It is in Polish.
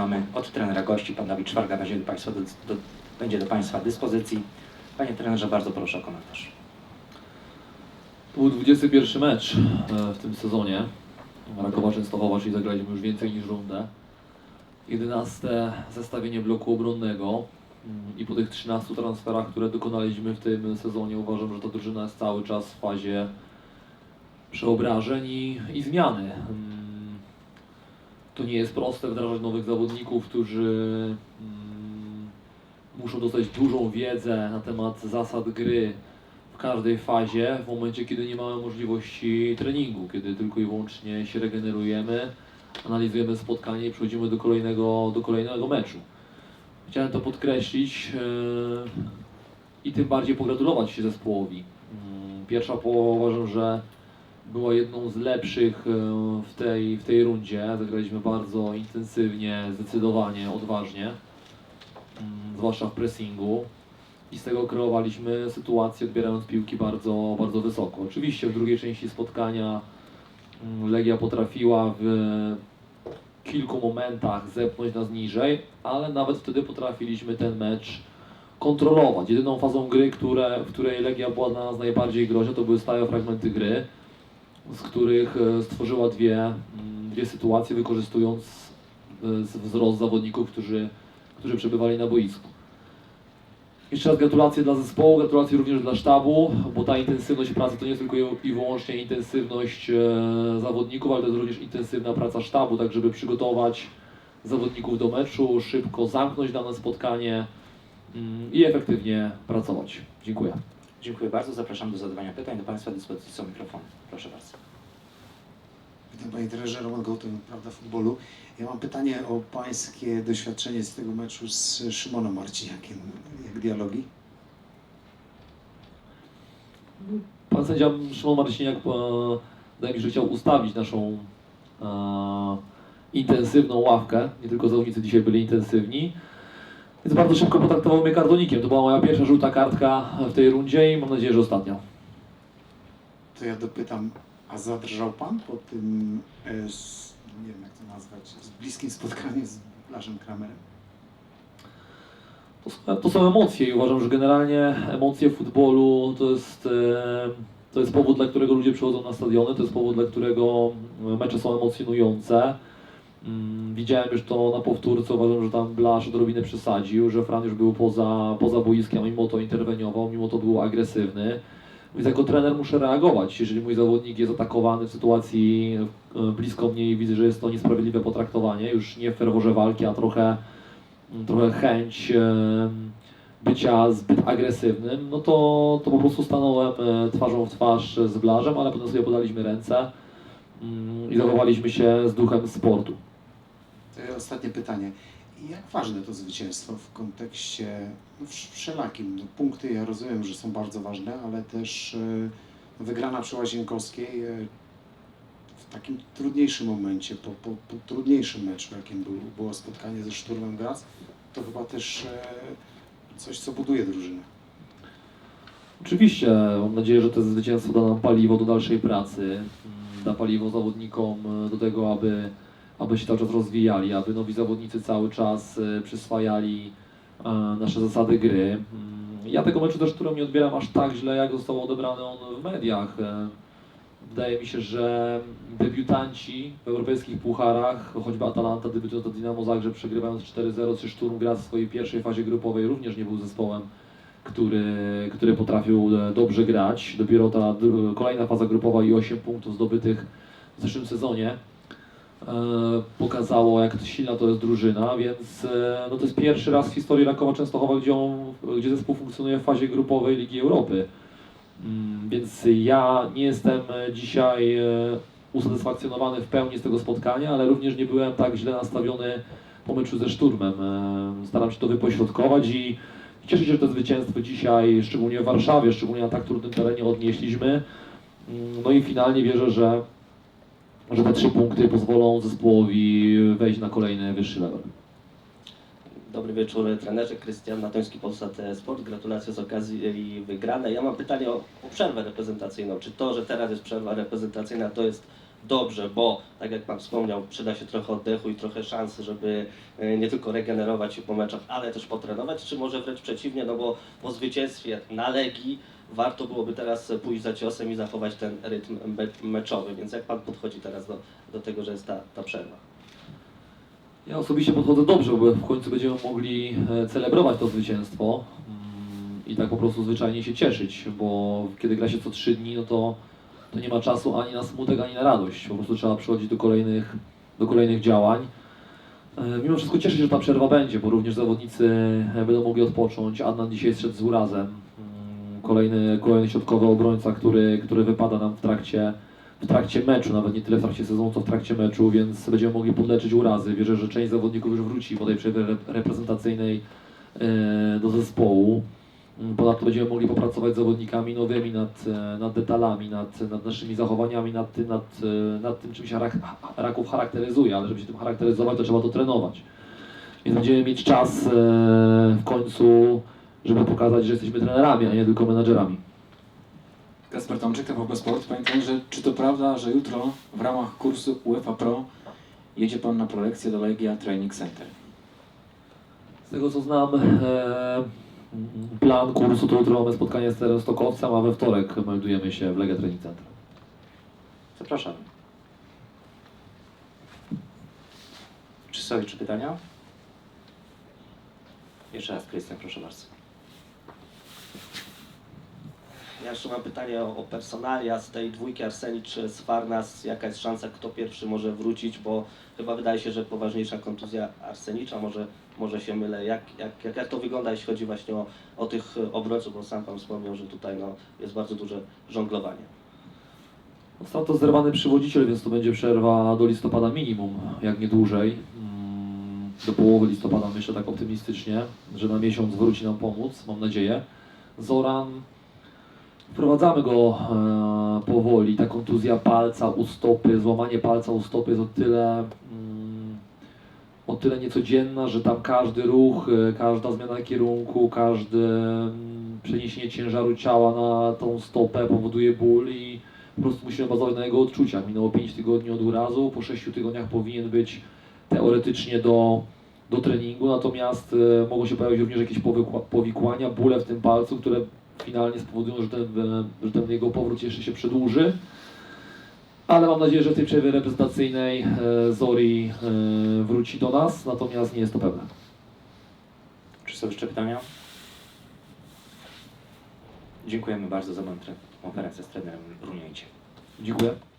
mamy od trenera gości. Pan Dawid Szwarga będzie do Państwa, do, do, będzie do Państwa dyspozycji. Panie trenerze, bardzo proszę o komentarz. To był 21 mecz e, w tym sezonie. Rakowa Częstochowa, czyli zagraliśmy już więcej niż rundę. 11 zestawienie bloku obronnego Mm, i po tych 13 transferach, które dokonaliśmy w tym sezonie uważam, że ta drużyna jest cały czas w fazie przeobrażeń i, i zmiany. Mm, To nie jest proste wdrażać nowych zawodników, którzy mm, muszą dostać dużą wiedzę na temat zasad gry, w każdej fazie, w momencie, kiedy nie mamy możliwości treningu, kiedy tylko i wyłącznie się regenerujemy, analizujemy spotkanie i przechodzimy do kolejnego, do kolejnego meczu. Chciałem to podkreślić yy, i tym bardziej pogratulować się zespołowi. Yy, Pierwsza połowa uważam, że była jedną z lepszych yy, w tej, w tej rundzie. Zagraliśmy bardzo intensywnie, zdecydowanie, odważnie, yy, zwłaszcza w pressingu i z tego kreowaliśmy sytuację, odbierając piłki bardzo, bardzo wysoko. Oczywiście w drugiej części spotkania mm, Legia potrafiła w kilku momentach zepchnąć nas niżej, ale nawet wtedy potrafiliśmy ten mecz kontrolować. Jedyną fazą gry, które, w której Legia była dla nas najbardziej groźna, to były stałe fragmenty gry, z których e, stworzyła dwie, mm, dwie sytuacje, wykorzystując e, wzrost zawodników, którzy, którzy przebywali na boisku. Jeszcze raz gratulacje dla zespołu, gratulacje również dla sztabu, bo ta intensywność pracy to nie tylko i- i wyłącznie intensywność e, zawodników, ale to jest również intensywna praca sztabu, tak żeby przygotować zawodników do meczu, szybko zamknąć dane spotkanie mm, i efektywnie pracować. Dziękuję. Dziękuję bardzo. Zapraszam do zadawania pytań. Do Państwa dyspozycji są mikrofony. Proszę bardzo. Witam Panie trenerze, Roman Gołton, Prawda Futbolu. Ja mam pytanie o Pańskie doświadczenie z tego meczu z Szymonem Marciniakiem. Jak dialogi? Pan sędzia Szymon Marciniak e, wydaje mi się, że chciał ustawić naszą e, intensywną ławkę. Nie tylko zawodnicy dzisiaj byli intensywni. Więc bardzo szybko potraktował mnie kartonikiem. To była moja pierwsza żółta kartka w tej rundzie i mam nadzieję, że ostatnia. To ja dopytam, a zadrżał Pan po tym, e, z, nie wiem jak to nazwać, z bliskim spotkaniu z Blaszem Kramerem? To są, to są emocje i uważam, że generalnie emocje w futbolu to jest, e, to jest powód, dla którego ludzie przychodzą na stadiony, to jest powód, dla którego mecze są emocjonujące. Mm, Widziałem już to na powtórce, uważam, że tam Blasz odrobinę przesadził, że Fran już był poza, poza boiskiem, mimo to interweniował, mimo to był agresywny. Więc jako trener muszę reagować. Jeżeli mój zawodnik jest atakowany w sytuacji e, blisko mnie i widzę, że jest to niesprawiedliwe potraktowanie, już nie w ferworze walki, a trochę trochę chęć e, bycia zbyt agresywnym, no to, to po prostu stanąłem e, twarzą w twarz z Blażem, ale potem sobie podaliśmy ręce mm, i zachowaliśmy się z duchem sportu. Ja ostatnie pytanie. Jak ważne to zwycięstwo w kontekście no, wsz- wszelakim? No, punkty ja rozumiem, że są bardzo ważne, ale też e, wygrana przy Łazienkowskiej e, w takim trudniejszym momencie, po, po, po trudniejszym meczu, jakim był, było spotkanie ze Szturmem Graz, to chyba też coś, co buduje drużynę. Oczywiście, mam nadzieję, że to zwycięstwo da nam paliwo do dalszej pracy, mm, da paliwo zawodnikom do tego, aby, aby się cały czas rozwijali, aby nowi zawodnicy cały czas e, przyswajali e, nasze zasady gry. Mm, Ja tego meczu też, którą nie odbieram aż tak źle, jak został odebrany on w mediach. E, Wydaje mi się, że debiutanci w europejskich pucharach, choćby Atalanta debiutująca Dinamo Zagrzeb przegrywając 4-0 czy Szturm Graz w swojej pierwszej fazie grupowej również nie był zespołem który, który potrafił dobrze grać. Dopiero ta kolejna faza grupowa i 8 punktów zdobytych w zeszłym sezonie pokazało, jak silna to jest drużyna, więc e, no to jest pierwszy raz w historii Rakowa Częstochowa, gdzie, on, gdzie zespół funkcjonuje w fazie grupowej Ligi Europy. Mm, Więc ja nie jestem e, dzisiaj e, usatysfakcjonowany w pełni z tego spotkania, ale również nie byłem tak źle nastawiony po meczu ze Szturmem. E, Staram się to wypośrodkować i Cieszę się, że to zwycięstwo dzisiaj, szczególnie w Warszawie, szczególnie na tak trudnym terenie odnieśliśmy. Mm, No i finalnie wierzę, że, że te trzy punkty pozwolą zespołowi wejść na kolejny wyższy level. Dobry wieczór trenerze, Krystian Natoński, Polsat Sport. Gratulacje z okazji wygranej. Ja mam pytanie o, o przerwę reprezentacyjną. Czy to, że teraz jest przerwa reprezentacyjna, to jest dobrze, bo tak jak Pan wspomniał, przyda się trochę oddechu i trochę szansy, żeby e, nie tylko regenerować się po meczach, ale też potrenować, czy może wręcz przeciwnie, no bo po zwycięstwie na Legii warto byłoby teraz pójść za ciosem i zachować ten rytm me- meczowy, więc jak Pan podchodzi teraz do, do tego, że jest ta, ta przerwa? Ja osobiście podchodzę dobrze, bo w końcu będziemy mogli e, celebrować to zwycięstwo mm, i tak po prostu zwyczajnie się cieszyć, bo kiedy gra się co trzy dni, no to, to nie ma czasu ani na smutek, ani na radość. Po prostu trzeba przychodzić do kolejnych, do kolejnych działań. E, Mimo wszystko cieszę się, że ta przerwa będzie, bo również zawodnicy e, będą mogli odpocząć. Adnan dzisiaj zszedł z urazem. Kolejny, kolejny środkowy obrońca, który, który wypada nam w trakcie, w trakcie meczu, nawet nie tyle w trakcie sezonu, co w trakcie meczu, więc będziemy mogli podleczyć urazy. Wierzę, że część zawodników już wróci po tej przerwie rep- reprezentacyjnej e, do zespołu. Mm, Ponadto będziemy mogli popracować z zawodnikami nowymi nad, e, nad detalami, nad, nad naszymi zachowaniami, nad tym, nad, e, nad tym czym się rak, Raków charakteryzuje, ale żeby się tym charakteryzować, to trzeba to trenować. Więc będziemy mieć czas w końcu, żeby pokazać, że jesteśmy trenerami, a nie tylko menadżerami. Kasper Tomczyk, TVP Sport. Panie trenerze, czy to prawda, że jutro w ramach kursu UEFA Pro jedzie Pan na prelekcję do Legia Training Center? Z tego co znam, e, plan kursu to jutro mamy spotkanie z Stokowcem, a we wtorek meldujemy się w Lega Training Center. Zapraszamy. Czy są jeszcze pytania? Jeszcze raz, Krystian, proszę bardzo. Ja jeszcze mam pytanie o, o personalia z tej dwójki Arsenicz z Farnas. Jaka jest szansa, kto pierwszy może wrócić, bo chyba wydaje się, że poważniejsza kontuzja Arsenicza, może, może się mylę. Jak, jak, jak, to wygląda, jeśli chodzi właśnie o, o tych obrońców, bo sam Pan wspomniał, że tutaj no, jest bardzo duże żonglowanie. Został to zerwany przywodziciel, więc to będzie przerwa do listopada minimum, jak nie dłużej. Mm, Do połowy listopada myślę tak optymistycznie, że na miesiąc wróci nam pomóc, mam nadzieję. Zoran, wprowadzamy go e, powoli. Ta kontuzja palca u stopy, złamanie palca u stopy jest o tyle, mm, o tyle niecodzienna, że tam każdy ruch, e, każda zmiana kierunku, każde mm, przeniesienie ciężaru ciała na tą stopę powoduje ból i po prostu musimy bazować na jego odczuciach. Minęło 5 tygodni od urazu, po 6 tygodniach powinien być teoretycznie do, do treningu, natomiast e, mogą się pojawić również jakieś powikłania, bóle w tym palcu, które finalnie spowodują, że ten, e, że ten jego powrót jeszcze się przedłuży. Ale mam nadzieję, że w tej przerwie reprezentacyjnej e, Zori e, wróci do nas, natomiast nie jest to pewne. Czy są jeszcze pytania? Dziękujemy bardzo za mądrę konferencję z trenerem Runieńcie. Dziękuję.